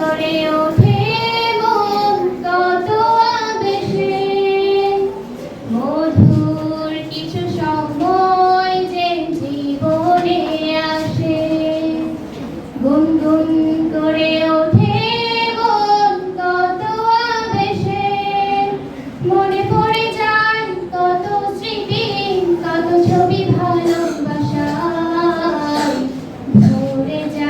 করে ওঠে মন কত মধুর কিছু সময় যে জীবনে আসে। গুনগুন করে ওঠে মন মনে পড়ে যায় কত স্মৃতি, কত ছবি ভালোবাসা। ভরে যায়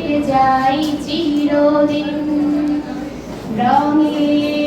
কেটে যাই চিরদিন রঙে